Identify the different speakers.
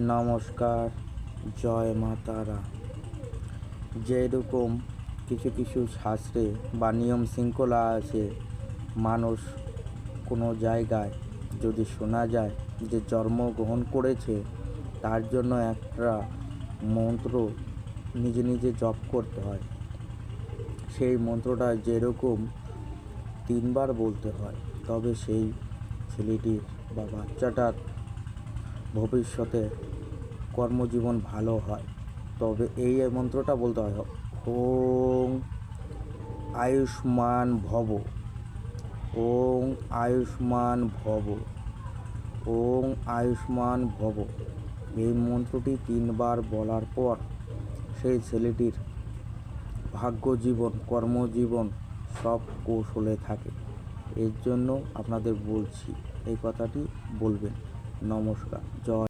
Speaker 1: নমস্কার, জয় মা তারা। যেরকম কিছু কিছু শাস্ত্রে বা নিয়ম শৃঙ্খলা আছে, মানুষ কোনো জায়গায় যদি শোনা যায় যে জন্মগ্রহণ করেছে, তার জন্য একটা মন্ত্র নিজে নিজে জপ করতে হয়। সেই মন্ত্রটা যেরকম তিনবার বলতে হয়, তবে সেই ছেলেটির বা বাচ্চাটার ভবিষ্যতে কর্মজীবন ভালো হয়। তবে এই মন্ত্রটা বলতে হয়, ওং আয়ুষ্মান ভব, ওং আয়ুষ্মান ভব, ওং আয়ুষ্মান ভব। এই মন্ত্রটি তিনবার বলার পর সেই ছেলেটির ভাগ্যজীবন, কর্মজীবন সব কৌশলে থাকে। এর জন্য আপনাদের বলছি, এই কথাটি বলবেন। নমস্কার জয়